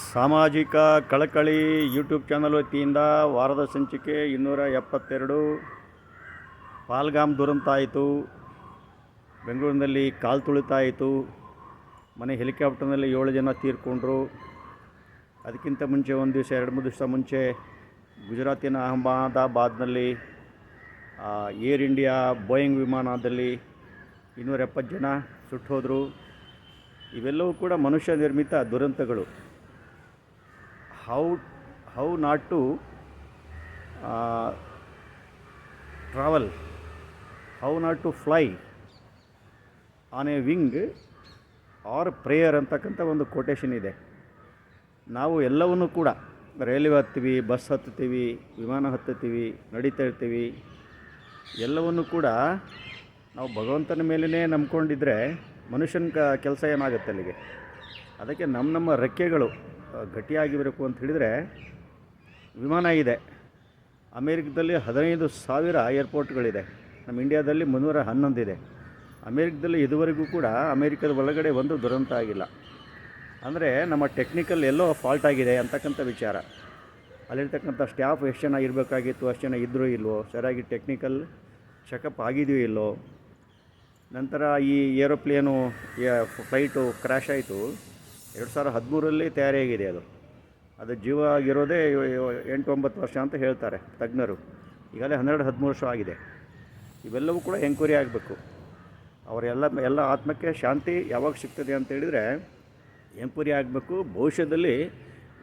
ಸಾಮಾಜಿಕ ಕಳಕಳಿ YouTube channel ವತಿಯಿಂದ ವಾರದ ಸಂಚಿಕೆ ಇನ್ನೂರ ಎಪ್ಪತ್ತೆರಡು. ಪಾಲ್ಗಾಮ್ ದುರಂತ ಆಯಿತು ಬೆಂಗಳೂರಿನಲ್ಲಿ ಕಾಲು ತುಳಿತಾಯಿತು. ಮನೆ ಹೆಲಿಕಾಪ್ಟರ್ನಲ್ಲಿ ಏಳು ಜನ ತೀರ್ಕೊಂಡ್ರು. ಅದಕ್ಕಿಂತ ಮುಂಚೆ ಒಂದು ದಿವಸ, ಎರಡು, ಮೂರು ದಿವಸ ಮುಂಚೆ ಗುಜರಾತಿನ ಅಹಮದಾಬಾದ್ನಲ್ಲಿ ಏರ್ ಇಂಡಿಯಾ ಬೋಯಿಂಗ್ ವಿಮಾನದಲ್ಲಿ ಇನ್ನೂರ ಎಪ್ಪತ್ತು ಜನ ಸುಟ್ಟೋದ್ರು ಇವೆಲ್ಲವೂ ಕೂಡ ಮನುಷ್ಯ ನಿರ್ಮಿತ ದುರಂತಗಳು. How how not to travel how not to fly on a wing or prayer ಅಂತಕ್ಕಂಥ ಒಂದು ಕೊಟೇಶನ್ ಇದೆ. ನಾವು ಎಲ್ಲವನ್ನೂ ಕೂಡ ರೈಲ್ವೆ ಹತ್ತೀವಿ ಬಸ್ ಹತ್ತುತ್ತೀವಿ, ವಿಮಾನ ಹತ್ತುತ್ತೀವಿ, ನಡೀತಾ ಇರ್ತೀವಿ, ಎಲ್ಲವನ್ನು ಕೂಡ ನಾವು ಭಗವಂತನ ಮೇಲೇ ನಂಬ್ಕೊಂಡಿದ್ರೆ ಮನುಷ್ಯನ ಕ, ಕೆಲಸ ಏನಾಗುತ್ತೆ ಅಲ್ಲಿಗೆ. ಅದಕ್ಕೆ ನಮ್ಮ ನಮ್ಮ ರೆಕ್ಕೆಗಳು ಗಟ್ಟಿಯಾಗಿರಬೇಕು ಅಂತ ಹೇಳಿದರೆ ವಿಮಾನ ಇದೆ. ಅಮೇರಿಕದಲ್ಲಿ ಹದಿನೈದು ಸಾವಿರ ಏರ್ಪೋರ್ಟ್ಗಳಿದೆ. ನಮ್ಮ ಇಂಡಿಯಾದಲ್ಲಿ ಮುನ್ನೂರ ಹನ್ನೊಂದಿದೆ. ಅಮೇರಿಕದಲ್ಲಿ ಇದುವರೆಗೂ ಕೂಡ ಅಮೇರಿಕದ ಒಳಗಡೆ ಒಂದು ದುರಂತ ಆಗಿಲ್ಲ. ಅಂದರೆ ನಮ್ಮ ಟೆಕ್ನಿಕಲ್ ಎಲ್ಲೋ ಫಾಲ್ಟ್ ಆಗಿದೆ ಅಂತಕ್ಕಂಥ ವಿಚಾರ. ಅಲ್ಲಿರ್ತಕ್ಕಂಥ ಸ್ಟಾಫ್ ಎಷ್ಟು ಜನ ಇರಬೇಕಾಗಿತ್ತು, ಅಷ್ಟು ಜನ ಇದ್ದರೂ ಇಲ್ವೋ, ಸರಿಯಾಗಿ ಟೆಕ್ನಿಕಲ್ ಚೆಕಪ್ ಆಗಿದೆಯೋ ಇಲ್ಲೋ ನಂತರ ಈ ಏರೋಪ್ಲೇನು ಫ್ಲೈಟು ಕ್ರ್ಯಾಶ್ ಆಯಿತು. ಎರಡು ಸಾವಿರ ಹದಿಮೂರಲ್ಲಿ ತಯಾರಿಯಾಗಿದೆ ಅದು. ಅದು ಜೀವ ಆಗಿರೋದೇ ಎಂಟು ಒಂಬತ್ತು ವರ್ಷ ಅಂತ ಹೇಳ್ತಾರೆ ತಜ್ಞರು. ಈಗಲೇ ಹನ್ನೆರಡು ಹದಿಮೂರು ವರ್ಷ ಆಗಿದೆ. ಇವೆಲ್ಲವೂ ಕೂಡ ಎಂಕ್ವೈರಿ ಆಗಬೇಕು. ಅವರೆಲ್ಲ ಎಲ್ಲ ಆತ್ಮಕ್ಕೆ ಶಾಂತಿ ಯಾವಾಗ ಸಿಗ್ತದೆ ಅಂತ ಹೇಳಿದರೆ ಎಂಕ್ವೈರಿ ಆಗಬೇಕು. ಭವಿಷ್ಯದಲ್ಲಿ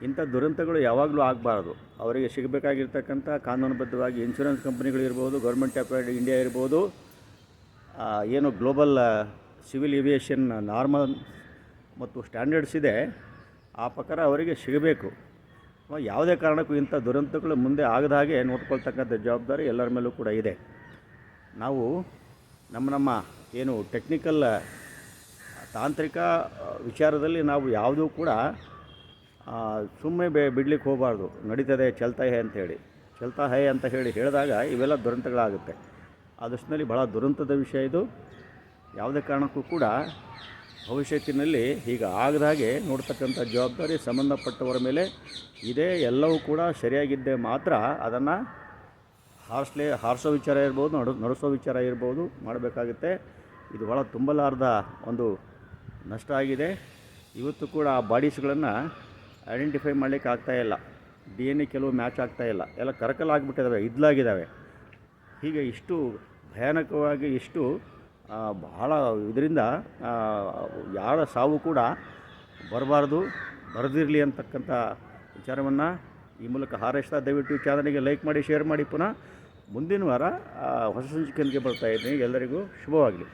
ಇಂಥ ದುರಂತಗಳು ಯಾವಾಗಲೂ ಆಗಬಾರ್ದು. ಅವರಿಗೆ ಸಿಗಬೇಕಾಗಿರ್ತಕ್ಕಂಥ ಕಾನೂನುಬದ್ಧವಾಗಿ ಇನ್ಶೂರೆನ್ಸ್ ಕಂಪ್ನಿಗಳಿರ್ಬೋದು ಗೌರ್ಮೆಂಟ್ ಆಫ್ ಇಂಡಿಯಾ ಇರ್ಬೋದು ಏನು ಗ್ಲೋಬಲ್ ಸಿವಿಲ್ ಏವಿಯೇಷನ್ ನಾರ್ಮಲ್ ಮತ್ತು ಸ್ಟ್ಯಾಂಡರ್ಡ್ಸ್ ಇದೆ, ಆ ಪ್ರಕಾರ ಅವರಿಗೆ ಸಿಗಬೇಕು. ಯಾವುದೇ ಕಾರಣಕ್ಕೂ ಇಂಥ ದುರಂತಗಳು ಮುಂದೆ ಆಗದ ಹಾಗೆ ನೋಡ್ಕೊಳ್ತಕ್ಕಂಥ ಜವಾಬ್ದಾರಿ ಎಲ್ಲರ ಮೇಲೂ ಕೂಡ ಇದೆ. ನಾವು ನಮ್ಮ ನಮ್ಮ ಏನು ಟೆಕ್ನಿಕಲ್ ತಾಂತ್ರಿಕ ವಿಚಾರದಲ್ಲಿ ನಾವು ಯಾವುದೂ ಕೂಡ ಸುಮ್ಮನೆ ಬೇ, ಬಿಡ್ಲಿಕ್ಕೆ ಹೋಗಬಾರ್ದು. ನಡೀತದೆ ಚಲ್ತಾ ಹೇ ಅಂತೇಳಿ ಚಲ್ತಾ ಹೇ ಅಂತ ಹೇಳಿ ಹೇಳಿದಾಗ ಇವೆಲ್ಲ ದುರಂತಗಳಾಗುತ್ತೆ. ಆ ದೃಷ್ಟಿನಲ್ಲಿ ಬಹಳ ದುರಂತದ ವಿಷಯ ಇದು. ಯಾವುದೇ ಕಾರಣಕ್ಕೂ ಕೂಡ ಭವಿಷ್ಯತ್ತಿನಲ್ಲಿ ಈಗ ಆಗದ ಹಾಗೆ ನೋಡ್ತಕ್ಕಂಥ ಜವಾಬ್ದಾರಿ ಸಂಬಂಧಪಟ್ಟವರ ಮೇಲೆ ಇದೆ. ಎಲ್ಲವೂ ಕೂಡ ಸರಿಯಾಗಿದ್ದೆ ಮಾತ್ರ ಅದನ್ನು ಹಾರಿಸ್ಲೇ, ಹಾರಿಸೋ ವಿಚಾರ ಇರ್ಬೋದು, ನಡು, ನಡೆಸೋ ವಿಚಾರ ಇರ್ಬೋದು ಮಾಡಬೇಕಾಗುತ್ತೆ. ಇದು ಭಾಳ ತುಂಬಲಾರ್ದ ಒಂದು ನಷ್ಟ ಆಗಿದೆ. ಇವತ್ತು ಕೂಡ ಆ ಬಾಡೀಸ್ಗಳನ್ನು ಐಡೆಂಟಿಫೈ ಮಾಡಲಿಕ್ಕೆ ಆಗ್ತಾಯಿಲ್ಲ ಡಿ ಎನ್ ಎ ಕೆಲವು ಮ್ಯಾಚ್ ಆಗ್ತಾಯಿಲ್ಲ ಎಲ್ಲ ಕರಕಲ್ ಆಗಿಬಿಟ್ಟಿದ್ದಾವೆ ಇದ್ಲಾಗಿದ್ದಾವೆ. ಹೀಗೆ ಇಷ್ಟು ಭಯಾನಕವಾಗಿ ಇಷ್ಟು ಬಹಳ ಇದರಿಂದ ಯಾರ ಸಾವು ಕೂಡ ಬರಬಾರ್ದು, ಬರೆದಿರಲಿ ಅಂತಕ್ಕಂಥ ವಿಚಾರವನ್ನು ಈ ಮೂಲಕ ಹಾರೈಸ್ತಾ ದಯವಿಟ್ಟು ಚಾನಲಿಗೆ ಲೈಕ್ ಮಾಡಿ, ಶೇರ್ ಮಾಡಿ ಪುನಃ ಮುಂದಿನ ವಾರ ಹೊಸ ಸಂಚಿಕೆಯೊಂದಿಗೆ ಬರ್ತಾಯಿದ್ದೀನಿ ಎಲ್ಲರಿಗೂ ಶುಭವಾಗಲಿ.